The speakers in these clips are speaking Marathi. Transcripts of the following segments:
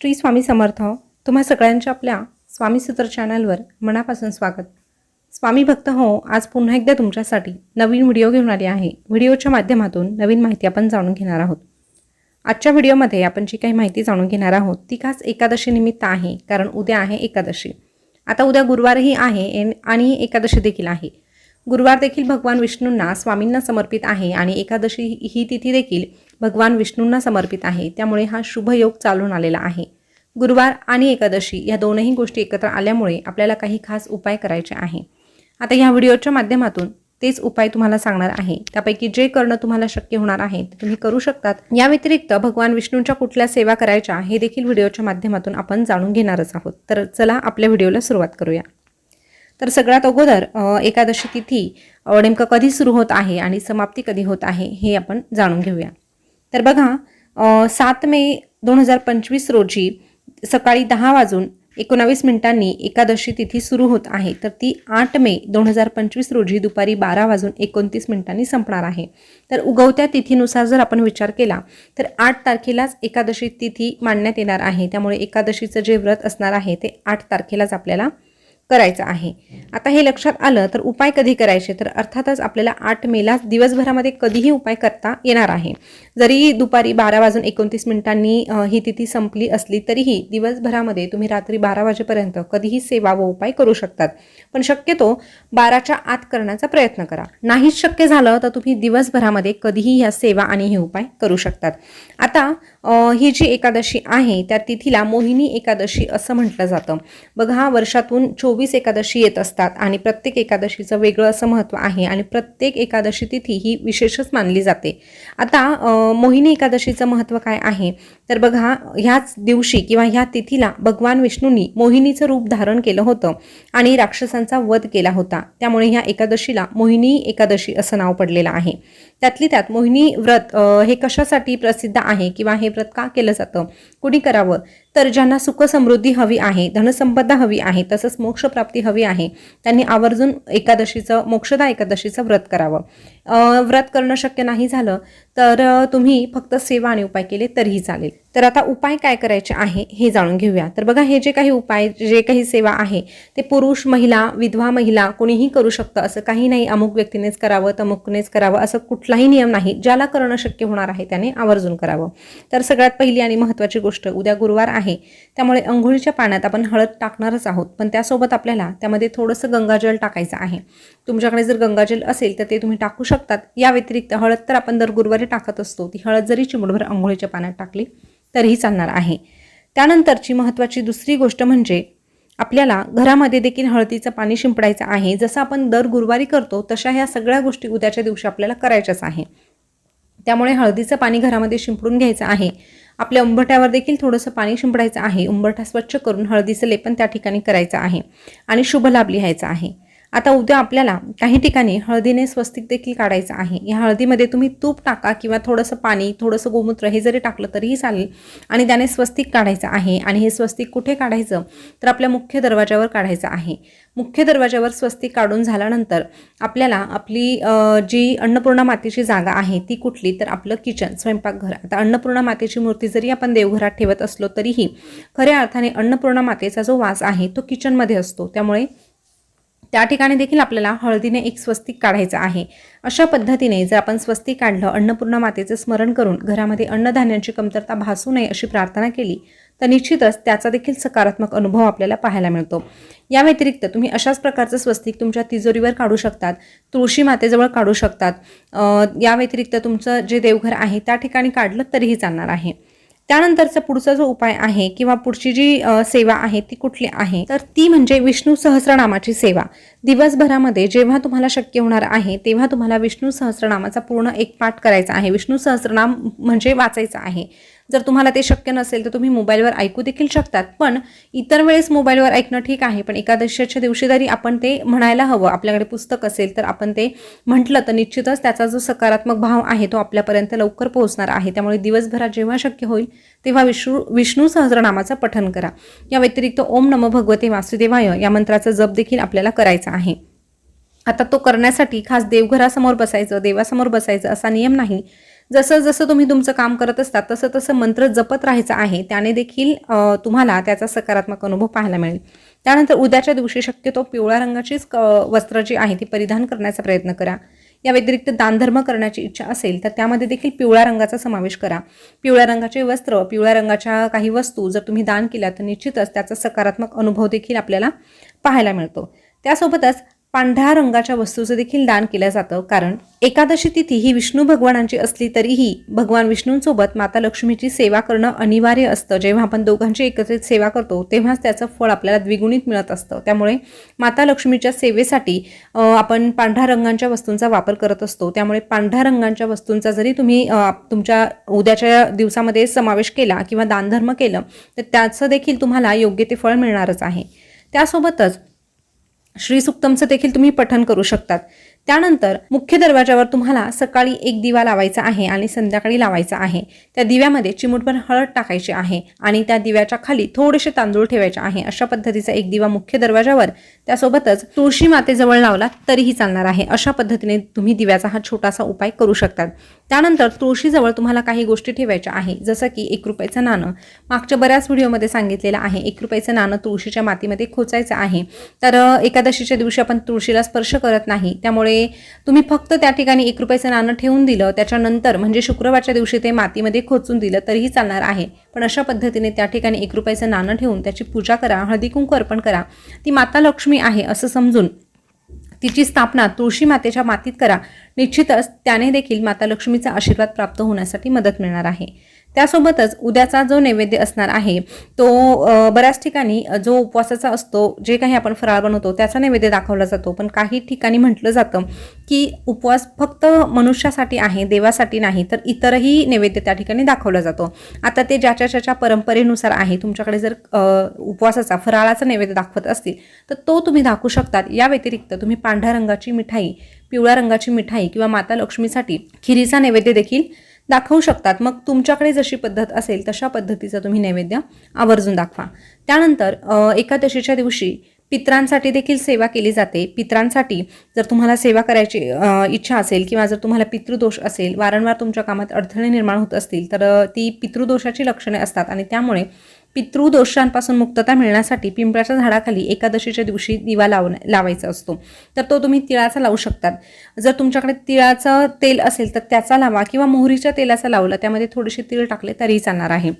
श्री स्वामी समर्थ तुम्हा सगळ्यांच्या आपल्या स्वामी सूत्र चॅनलवर मनापासून स्वागत. स्वामी भक्त हो आज पुन्हा एकदा तुमच्यासाठी नवीन व्हिडिओ घेऊन आले आहे. व्हिडिओच्या माध्यमातून नवीन माहिती आपण जाणून घेणार आहोत. आजच्या व्हिडिओमध्ये आपण जी काही माहिती जाणून घेणार आहोत ती खास एकादशी निमित्त आहे कारण उद्या आहे एकादशी. आता उद्या गुरुवारही आहे एन- आणि एकादशी देखील आहे. गुरुवार देखील भगवान विष्णूंना स्वामींना समर्पित आहे आणि एकादशी ही तिथी देखील भगवान विष्णूंना समर्पित आहे. त्यामुळे हा शुभ योग चालून आलेला आहे. गुरुवार आणि एकादशी या दोनही गोष्टी एकत्र आल्यामुळे आपल्याला काही खास उपाय करायचे आहे. आता ह्या व्हिडिओच्या माध्यमातून तेच उपाय तुम्हाला सांगणार आहे. त्यापैकी जे करणं तुम्हाला शक्य होणार आहे ते तुम्ही करू शकतात. या व्यतिरिक्त भगवान विष्णूंच्या कुठल्या सेवा करायच्या हे देखील व्हिडिओच्या माध्यमातून आपण जाणून घेणारच आहोत. तर चला आपल्या व्हिडिओला सुरुवात करूया. तर सगळ्यात अगोदर एकादशी तिथी नेमकं कधी सुरू होत आहे आणि समाप्ती कधी होत आहे हे आपण जाणून घेऊया. तर बघा सात मे दोन हजार पंचवीस रोजी सकाळी दहा वाजून एकोणावीस मिनिटांनी एकादशी तिथी सुरू होत आहे. तर ती आठ मे दोन हजार पंचवीस रोजी दुपारी बारा वाजून एकोणतीस मिनिटांनी संपणार आहे. तर उगवत्या तिथीनुसार जर आपण विचार केला तर आठ तारखेलाच एकादशी तिथी मांडण्यात येणार आहे. त्यामुळे एकादशीचं जे व्रत असणार आहे ते आठ तारखेलाच आपल्याला करायचं आहे. आता हे लक्षात आलं तर उपाय कधी करायचे? तर अर्थातच आपल्याला आठ मेला दिवसभरामध्ये कधीही उपाय करता येणार आहे. जरी दुपारी बारा वाजून एकोणतीस मिनिटांनी ही तिथी संपली असली तरीही दिवसभरामध्ये तुम्ही रात्री बारा वाजेपर्यंत कधीही सेवा व उपाय करू शकतात. पण शक्यतो बाराच्या आत करण्याचा प्रयत्न करा. नाहीच शक्य झालं तर तुम्ही दिवसभरामध्ये कधीही ह्या सेवा आणि हे उपाय करू शकतात. आता ही जी एकादशी आहे त्या तिथीला मोहिनी एकादशी असं म्हटलं जातं. बघा हा वर्षातून चोवीस एकादशी येत असतात आणि प्रत्येक एकादशीचं वेगळं असं महत्त्व आहे आणि प्रत्येक एकादशी तिथी ही विशेषच मानली जाते. आता मोहिनी एकादशीचं महत्त्व काय आहे? तर बघा ह्याच दिवशी किंवा ह्या तिथीला भगवान विष्णूंनी मोहिनीचं रूप धारण केलं होतं आणि राक्षसांचा वध केला होता. त्यामुळे ह्या एकादशीला मोहिनी एकादशी असं नाव पडलेलं आहे. त्यातली त्यात मोहिनी व्रत हे कशासाठी प्रसिद्ध आहे किंवा हे व्रत का केलं जातं? कुणी करावं? तर ज्यांना सुख समृद्धी हवी आहे धनसंपदा हवी आहे तसंच मोक्षप्राप्ती हवी आहे त्यांनी आवर्जून एकादशीचं मोक्षदा एकादशीचं व्रत करावं. व्रत करणं शक्य नाही झालं तर तुम्ही फक्त सेवा आणि उपाय केले तरीही चालेल. तर आता उपाय काय करायचे आहे हे जाणून घेऊया. तर बघा हे जे काही उपाय जे काही सेवा आहे ते पुरुष महिला विधवा महिला कोणीही करू शकतं असं काही नाही. अमुक व्यक्तीनेच करावं तमुकनेच करावं असं कुठलाही नियम नाही. ज्याला करणं शक्य होणार आहे त्याने आवर्जून करावं. तर सगळ्यात पहिली आणि महत्त्वाची गोष्ट उद्या गुरुवार आहे. त्यामुळे अंघोळीच्या पाण्यात आपण हळद टाकणारच आहोत. पण त्यासोबत आपल्याला त्यामध्ये थोडंसं गंगाजल टाकायचं आहे. तुमच्याकडे जर गंगाजल असेल तर ते तुम्ही टाकू शकतात. या व्यतिरिक्त हळद तर आपण दर गुरुवारी टाकत असतो. ती हळद जरी चिमूटभर आंघोळीच्या पाण्यात टाकली तरीही चालणार आहे. त्यानंतरची महत्त्वाची दुसरी गोष्ट म्हणजे आपल्याला घरामध्ये देखील हळदीचं पाणी शिंपडायचं आहे. जसं आपण दर गुरुवारी करतो तशा ह्या सगळ्या गोष्टी उद्याच्या दिवशी आपल्याला करायच्याच आहे. त्यामुळे हळदीचं पाणी घरामध्ये शिंपडून घ्यायचं आहे. आपल्या उंबरठ्यावर देखील थोडंसं पाणी शिंपडायचं आहे. उंबरठा स्वच्छ करून हळदीचं लेपन त्या ठिकाणी करायचं आहे. आणि शुभ लाभ लिहायचा आहे. आता उद्या आपल्याला काही ठिकाणी हळदीने स्वस्तिक देखील काढायचं आहे. या हळदीमध्ये तुम्ही तूप टाका किंवा थोडंसं पाणी थोडंसं गोमूत्र हे जरी टाकलं तरीही चालेल आणि त्याने स्वस्तिक काढायचं आहे आणि हे स्वस्तिक कुठे काढायचं? तर आपल्या मुख्य दरवाजावर काढायचं आहे. मुख्य दरवाजावर स्वस्तिक काढून झाल्यानंतर आपल्याला आपली जी अन्नपूर्णा मातेची जागा आहे ती कुठली? तर आपलं किचन स्वयंपाकघर. आता अन्नपूर्णा मातेची मूर्ती जरी आपण देवघरात ठेवत असलो तरीही खऱ्या अर्थाने अन्नपूर्णा मातेचा जो वास आहे तो किचनमध्ये असतो. त्यामुळे त्या ठिकाणी देखील आपल्याला हळदीने एक स्वस्तिक काढायचं आहे. अशा पद्धतीने जर आपण स्वस्तिक काढलं अन्नपूर्णा मातेचं स्मरण करून घरामध्ये अन्नधान्यांची कमतरता भासू नये अशी प्रार्थना केली तर निश्चितच त्याचा देखील सकारात्मक अनुभव आपल्याला पाहायला मिळतो. या व्यतिरिक्त तुम्ही अशाच प्रकारचं स्वस्तिक तुमच्या तिजोरीवर काढू शकतात तुळशी मातेजवळ काढू शकतात. या व्यतिरिक्त तुमचं जे देवघर आहे त्या ठिकाणी काढलं तरीही चालणार आहे. त्यानंतरचा पुढचा जो उपाय आहे किंवा पुढची जी सेवा आहे ती कुठली आहे? तर ती म्हणजे विष्णू सहस्रनामाची सेवा. दिवसभरामध्ये जेव्हा तुम्हाला शक्य होणार आहे तेव्हा तुम्हाला विष्णू सहस्रनामाचा पूर्ण एक पाठ करायचा आहे. विष्णू सहस्रनाम म्हणजे वाचायचं आहे. जर तुम्हाला ते शक्य नसेल तर तुम्ही मोबाईलवर ऐकू देखील शकतात. पण इतर वेळेस मोबाईलवर ऐकणं ठीक आहे पण एकादशीच्या दिवशी जरी आपण ते म्हणायला हवं आपल्याकडे पुस्तक असेल तर आपण ते म्हटलं तर निश्चितच त्याचा जो सकारात्मक भाव आहे तो आपल्यापर्यंत लवकर पोहोचणार आहे. त्यामुळे दिवसभरात जेव्हा शक्य होईल तेव्हा विष्णू विष्णू सहस्रनामाचं पठन करा. या व्यतिरिक्त ओम नमो भगवते वासुदेवाय या मंत्राचा जप देखील आपल्याला करायचा आहे. आता तो करण्यासाठी खास देवघरासमोर बसायचं देवासमोर बसायचं असा नियम नाही. जसं जसं तुम्ही तुमचं काम करत असता तसं तसं मंत्र जपत राहायचं आहे त्याने देखील तुम्हाला त्याचा सकारात्मक अनुभव पाहायला मिळेल. त्यानंतर उद्याच्या दिवशी शक्यतो पिवळ्या रंगाचीच क- वस्त्र जी आहे ती परिधान करण्याचा प्रयत्न करा. या व्यतिरिक्त दानधर्म करण्याची इच्छा असेल तर त्यामध्ये देखील पिवळ्या रंगाचा समावेश करा. पिवळ्या रंगाचे वस्त्र पिवळ्या रंगाच्या काही वस्तू जर तुम्ही दान केल्या तर निश्चितच त्याचा सकारात्मक अनुभव देखील आपल्याला पाहायला मिळतो. त्यासोबतच पांढऱ्या रंगाच्या वस्तूचं देखील दान केलं जातं. कारण एकादशी तिथी ही विष्णू भगवानांची असली तरीही भगवान विष्णूंसोबत माता लक्ष्मीची सेवा करणं अनिवार्य असतं. जेव्हा आपण दोघांची एकत्रित सेवा करतो तेव्हाच त्याचं फळ आपल्याला द्विगुणित मिळत असतं. त्यामुळे माता लक्ष्मीच्या सेवेसाठी आपण पांढऱ्या रंगांच्या वस्तूंचा वापर करत असतो. त्यामुळे पांढऱ्या रंगांच्या वस्तूंचा जरी तुम्ही तुमच्या उद्याच्या दिवसामध्ये समावेश केला किंवा दानधर्म केलं तर त्याचं देखील तुम्हाला योग्य ते फळ मिळणारच आहे. त्यासोबतच श्री सुक्तमचं देखील तुम्ही पठन करू शकतात. त्यानंतर मुख्य दरवाजावर तुम्हाला सकाळी एक दिवा लावायचा आहे आणि संध्याकाळी लावायचा आहे. त्या दिव्यामध्ये चिमूटभर हळद टाकायची आहे आणि त्या दिव्याच्या खाली थोडेसे तांदूळ ठेवायचे आहे. अशा पद्धतीचा एक दिवा मुख्य दरवाजावर त्यासोबतच तुळशी मातेजवळ लावला तरीही चालणार आहे. अशा पद्धतीने तुम्ही दिव्याचा हा छोटासा उपाय करू शकतात. त्यानंतर तुळशीजवळ तुम्हाला काही गोष्टी ठेवायच्या आहे जसं की एक रुपयाचं नाणं. मागच्या बऱ्याच व्हिडिओमध्ये सांगितलेलं आहे एक रुपयाचं नाणं तुळशीच्या मातीमध्ये खोचायचं आहे. तर एकादशीच्या दिवशी आपण तुळशीला स्पर्श करत नाही त्यामुळे तुम्ही फक्त त्या ठिकाणी एक रुपयाचं नाणं ठेवून दिलं त्याच्यानंतर म्हणजे शुक्रवारच्या दिवशी ते मातीमध्ये खोचून दिलं तरीही चालणार आहे. पण अशा पद्धतीने त्या ठिकाणी एक रुपयाचं नाणं ठेवून त्याची पूजा करा हळदी कुंकू अर्पण करा. ती माता लक्ष्मी आहे असं समजून तिची स्थापना तुळशी मातेच्या मातीत करा. निश्चितच त्याने देखील माता लक्ष्मीचा आशीर्वाद प्राप्त होण्यासाठी मदत मिळणार आहे. त्यासोबतच उद्याचा जो नैवेद्य असणार आहे तो बऱ्याच ठिकाणी जो उपवासाचा असतो जे काही आपण फराळ बनवतो त्याचा नैवेद्य दाखवला जातो. पण काही ठिकाणी म्हटलं जातं की उपवास फक्त मनुष्यासाठी आहे देवासाठी नाही तर इतरही नैवेद्य त्या ठिकाणी दाखवला जातो. आता ते ज्याच्या ज्याच्या परंपरेनुसार आहे तुमच्याकडे जर उपवासाचा फराळाचा नैवेद्य दाखवत असतील तर तो तुम्ही दाखवू शकतात. या व्यतिरिक्त तुम्ही पांढऱ्या रंगाची मिठाई पिवळ्या रंगाची मिठाई किंवा माता लक्ष्मीसाठी खिरीचा नैवेद्य देखील दाखवू शकतात. मग तुमच्याकडे जशी पद्धत असेल तशा पद्धतीचं तुम्ही नैवेद्य आवर्जून दाखवा. त्यानंतर एकादशीच्या दिवशी पित्रांसाठी देखील सेवा केली जाते. पित्रांसाठी जर तुम्हाला सेवा करायची इच्छा असेल किंवा जर तुम्हाला पितृदोष असेल वारंवार तुमच्या कामात अडथळे निर्माण होत असतील तर ती पितृदोषाची लक्षणे असतात आणि त्यामुळे पितृदोषांपासून मुक्तता मिळण्यासाठी पिंपळाच्या झाडाखाली एकादशीच्या दिवशी दिवा लावण लावायचा असतो. तर तो तुम्ही तिळाचा लावू शकतात. जर तुमच्याकडे तिळाचं तेल असेल तर त्याचा लावा किंवा मोहरीच्या तेलाचा लावला त्यामध्ये थोडेसे तीळ टाकले तरीही चालणार आहे.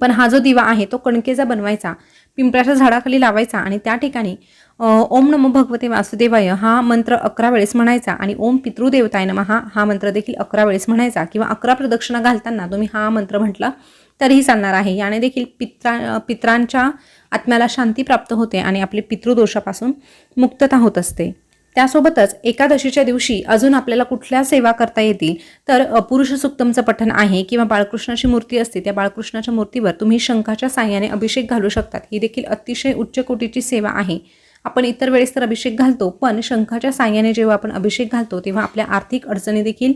पण हा जो दिवा आहे तो कणकेचा बनवायचा पिंपळाच्या झाडाखाली लावायचा आणि त्या ठिकाणी ओम नमो भगवते वासुदेवाय हा मंत्र अकरा वेळेस म्हणायचा आणि ओम पितृदेवताय नम हा हा मंत्र देखील अकरा वेळेस म्हणायचा किंवा अकरा प्रदक्षिणा घालताना तुम्ही हा मंत्र म्हटला तरीही चालणार आहे. याने देखील पित्रा पित्रांच्या आत्म्याला शांती प्राप्त होते आणि आपले पितृदोषापासून मुक्तता होत असते. त्यासोबतच एकादशीच्या दिवशी अजून आपल्याला कुठल्या सेवा करता येतील? तर पुरुष सुक्तमचं पठण आहे किंवा बाळकृष्णाची मूर्ती असते त्या बाळकृष्णाच्या मूर्तीवर तुम्ही शंखाच्या साह्याने अभिषेक घालू शकतात. ही देखील अतिशय उच्च कोटीची सेवा आहे. आपण इतर वेळेस तर अभिषेक घालतो पण शंखाच्या साह्याने जेव्हा आपण अभिषेक घालतो तेव्हा आपल्या आर्थिक अडचणी देखील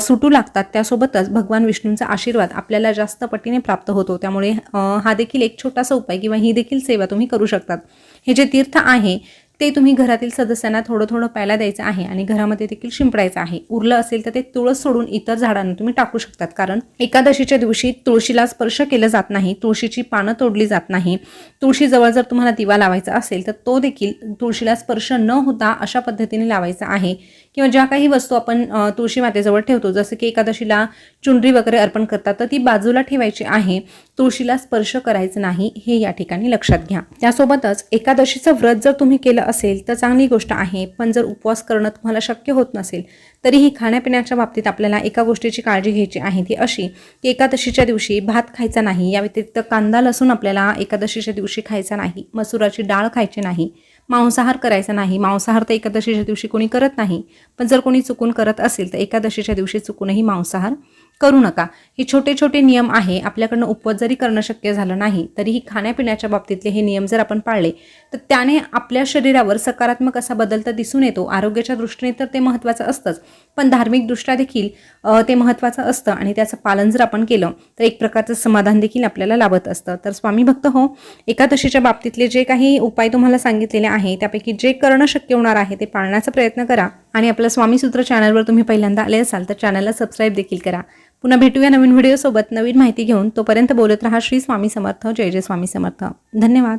सुटू लागतात. त्यासोबतच भगवान विष्णूंचा आशीर्वाद आपल्याला जास्त पटीने प्राप्त होतो. त्यामुळे हा देखील एक छोटासा उपाय किंवा ही देखील सेवा तुम्ही करू शकतात. हे जे तीर्थ आहे ते तुम्ही घरातील सदस्यांना थोडं थोडं प्यायला द्यायचं आहे आणि घरामध्ये देखील शिंपडायचं आहे. उरलं असेल तर ते तुळस सोडून इतर झाडांना तुम्ही टाकू शकतात. कारण एकादशीच्या दिवशी तुळशीला स्पर्श केलं जात नाही तुळशीची पानं तोडली जात नाही. तुळशीजवळ जर तुम्हाला दिवा लावायचा असेल तर तो देखील तुळशीला स्पर्श न होता अशा पद्धतीने लावायचा आहे. किंवा ज्या काही वस्तू आपण तुळशी मातेजवळ ठेवतो जसं की एकादशीला चुंडरी वगैरे अर्पण करतात तर ती बाजूला ठेवायची आहे. तुळशीला स्पर्श करायचं नाही हे या ठिकाणी लक्षात घ्या. त्यासोबतच एकादशीचं व्रत जर तुम्ही केलं असेल तर चांगली गोष्ट आहे पण जर उपवास करणं तुम्हाला शक्य होत नसेल तरीही खाण्यापिण्याच्या बाबतीत आपल्याला एका गोष्टीची काळजी घ्यायची आहे. ती अशी की एकादशीच्या दिवशी भात खायचा नाही या व्यतिरिक्त कांदा लसूण आपल्याला एकादशीच्या दिवशी खायचा नाही मसुराची डाळ खायची नाही मांसाहार करायचा नाही. मांसाहार तर एकादशीच्या दिवशी कोणी करत नाही पण जर कोणी चुकून करत असेल तर एकादशीच्या दिवशी चुकूनही मांसाहार करू नका. हे छोटे छोटे नियम आहे. आपल्याकडनं उपवास जरी करणं शक्य झालं नाही तरीही खाण्यापिण्याच्या बाबतीतले हे नियम जर आपण पाळले तर त्याने आपल्या शरीरावर सकारात्मक असा बदल तर दिसून येतो. आरोग्याच्या दृष्टीने तर ते महत्त्वाचं असतंच. पण धार्मिकदृष्ट्या देखील ते महत्त्वाचं असतं आणि त्याचं पालन जर आपण केलं तर एक प्रकारचं समाधान देखील आपल्याला लाभत असतं. तर स्वामी भक्त हो एकादशीच्या बाबतीतले जे काही उपाय तुम्हाला सांगितलेले आहे त्यापैकी जे करणं शक्य होणार आहे ते पाळण्याचा प्रयत्न करा. आणि आपलं स्वामी सूत्र चॅनलवर तुम्ही पहिल्यांदा आले असाल तर चॅनलला सबस्क्राईब देखील करा. पुन्हा भेटूया नवीन व्हिडिओसोबत नवीन माहिती घेऊन. तोपर्यंत बोलत राहा श्री स्वामी समर्थ. जय जय स्वामी समर्थ. धन्यवाद.